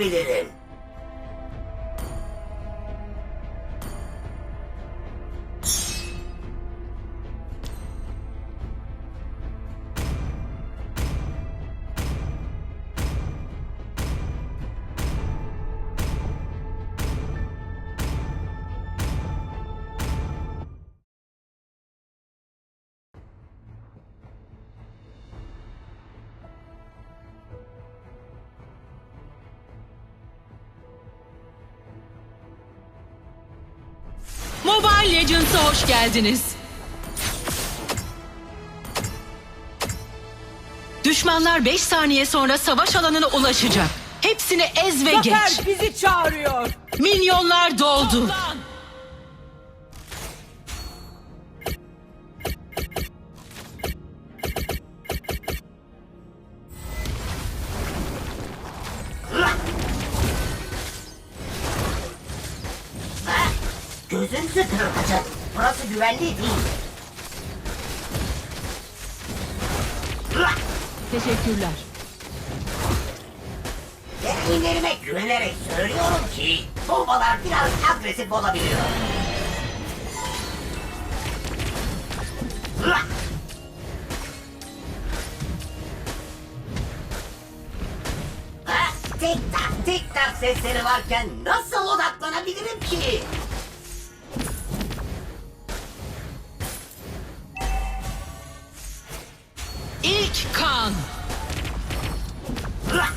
Bilirim. Legends'a hoş geldiniz. Düşmanlar 5 saniye sonra savaş alanına ulaşacak. Hepsini ez ve Zafer geç. bizi çağırıyor. Milyonlar doldu. Ha? Gözünüzü kırpacak. Burası güvenli değil. Teşekkürler. Deneyimlerime güvenerek söylüyorum ki bombalar biraz agresif olabiliyor. Ha? Tik tak tik tak sesleri varken nasıl odaklanabilirim ki?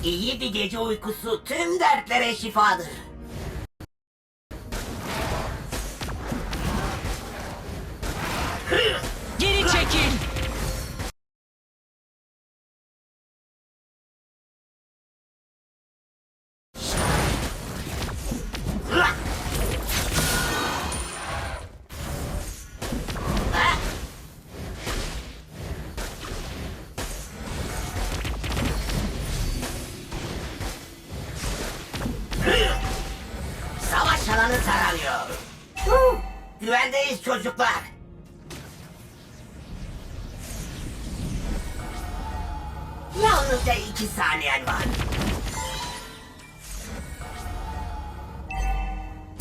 İyi bir gece uykusu tüm dertlere şifadır. Huh! Güvendeyiz çocuklar. Yalnızca iki saniyen var.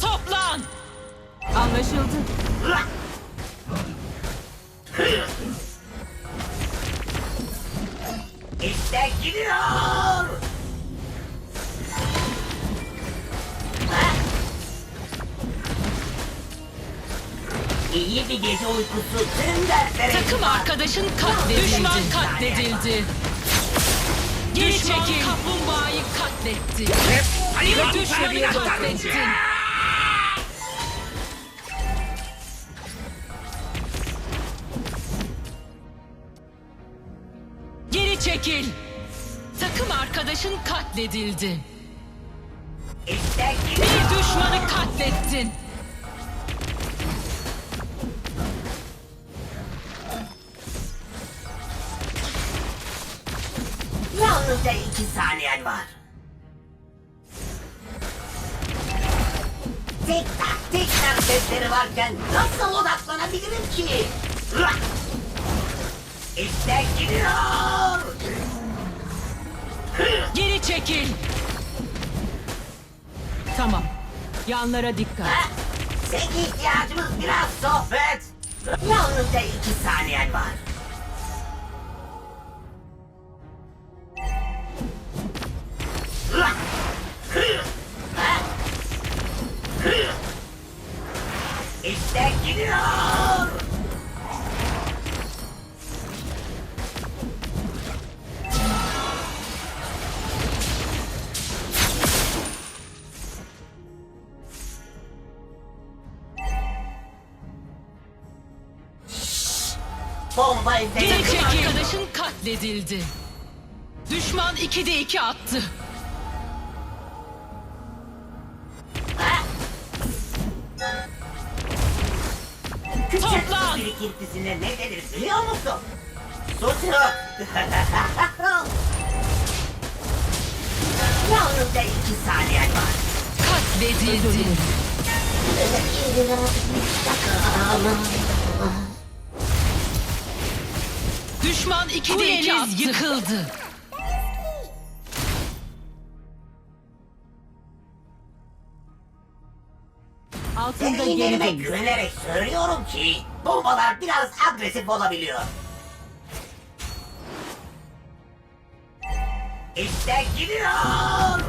Toplan. Anlaşıldı. İşte gidiyor. İyi bir gece uykusu tüm dertlere Takım arkadaşın katledildi. Düşman katledildi. Geri çekil. kaplumbağayı katletti. Bir düşmanı katlettin. Geri çekil. Takım arkadaşın katledildi. Bir düşmanı katlettin. Yalnızca iki saniyen var. Tik tak tik tak sesleri varken nasıl odaklanabilirim ki? İşte gidiyor. Geri çekil. Tamam. Yanlara dikkat. Tek ihtiyacımız biraz sohbet. Yalnızca iki saniyen var. Çekil. Arkadaşın katledildi. Düşman 2'de 2 attı. Toplan. birikintisine ne denir biliyor musun? Sucuk. Yalnızca iki saniyen var. Katledildi. Düşman 2'de 2 yıkıldı. Altında Derinlerime geride. güvenerek söylüyorum ki bombalar biraz agresif olabiliyor. İşte gidiyor.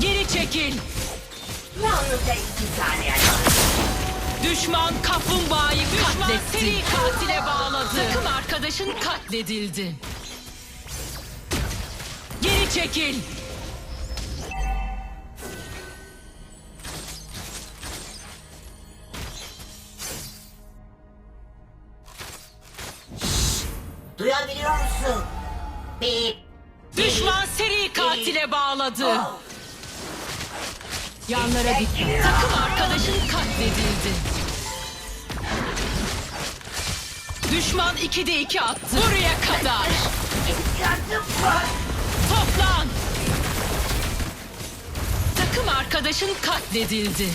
Geri çekil. Yalnızca iki saniye. Düşman kaplumbağayı katletti. seri katile bağladı. Takım arkadaşın katledildi. Geri çekil. Duyabiliyor musun? Bip. Düşman seri katile bağladı. Oh, Yanlara dikkat. Takım arkadaşın katledildi. Düşman 2'de 2 attı. Buraya kadar. Yardım var. Toplan. Takım arkadaşın katledildi.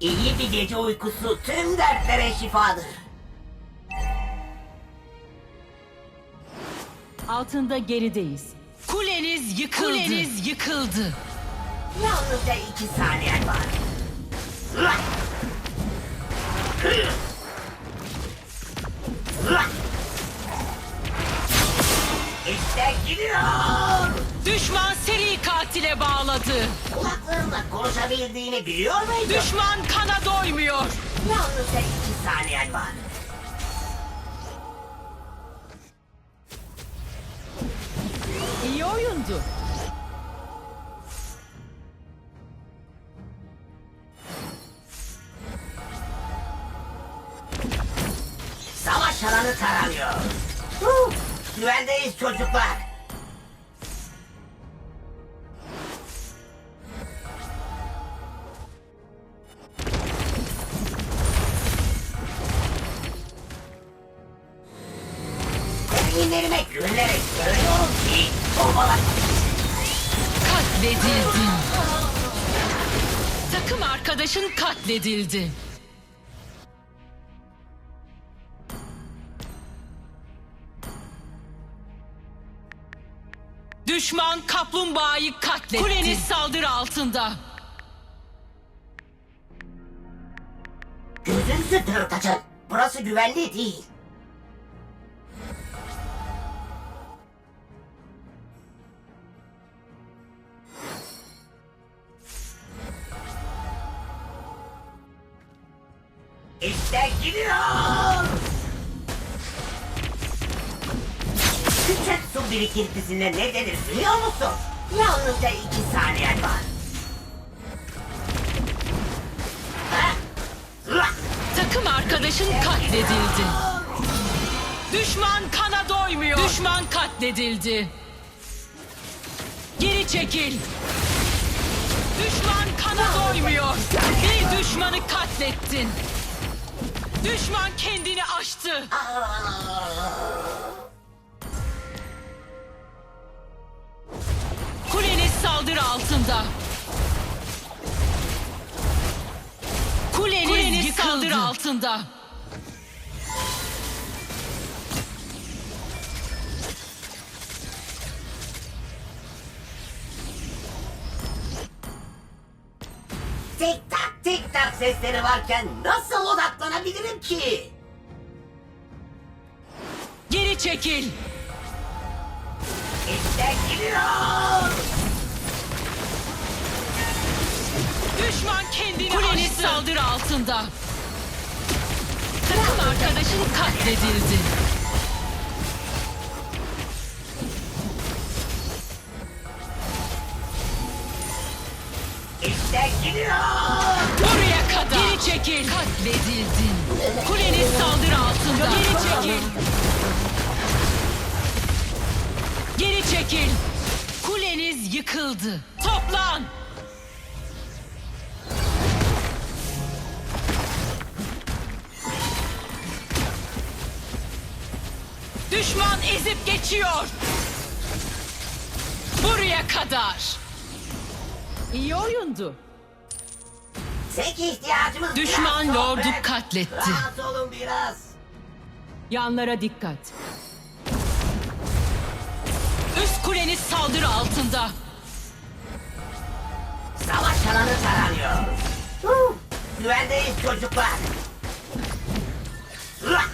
İyi bir gece uykusu tüm dertlere şifadır. Altında gerideyiz. Kuleniz yıkıldı. Kuleniz yıkıldı. Yalnızca iki saniyen var. İşte gidiyor. Düşman seri katile bağladı. Kulaklarımla konuşabildiğini biliyor muydun? Düşman kana doymuyor. Yalnızca iki saniyen var. Oyundu. Savaş alanı taranıyor. Güvendeyiz çocuklar. Deneyimlerime güvenerek Katledildin. Takım arkadaşın katledildi. Düşman kaplumbağayı katletti. Kuleniz saldırı altında. gözünüzü dört açın. Burası güvenli değil. İşte gidiyor. Küçük su birikintisine ne denir biliyor musun? Yalnızca iki saniyen var. Takım arkadaşın katledildi. Düşman kana doymuyor. Düşman katledildi. Geri çekil. Düşman kana doymuyor. Bir düşmanı katlettin. Düşman kendini aştı. Kuleniz saldırı altında. Kuleniz, saldırı altında. Tak tik tak sesleri varken nasıl odaklanabilirim ki? Geri çekil. İşte gidiyor. Düşman kendini Kuleniz saldırı altında. Takım arkadaşın katledildi. Katledildin. Kuleniz saldırı altında. Geri çekil. Geri çekil. Kuleniz yıkıldı. Toplan. Düşman ezip geçiyor. Buraya kadar. İyi oyundu. Destek ihtiyacımız Düşman biraz lordu sohbet. katletti. Rahat olun biraz. Yanlara dikkat. Üst kuleniz saldırı altında. Savaş alanı taranıyor. Huh, Güvendeyiz çocuklar. Rah!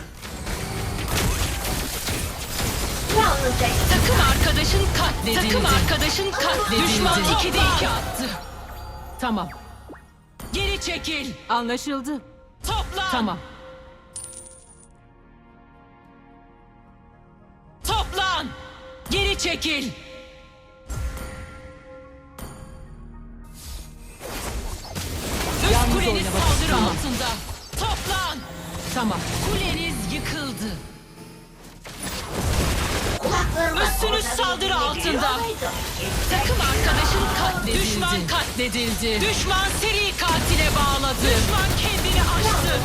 Yalnızca iki Takım arkadaşın katledildi. Takım arkadaşın katledildi. Düşman 2'de 2 attı. Tamam. Geri çekil. Anlaşıldı. Toplan. Tamam. Toplan. Geri çekil. Üst kuleniz saldırı altında. Toplan. Tamam. Kuleniz yıkıldı. Üstünüz saldırı altında. Takım arkadaşın katledildi. Düşman katledildi. Düşman seri katile bağladı. Düşman kendini aştı.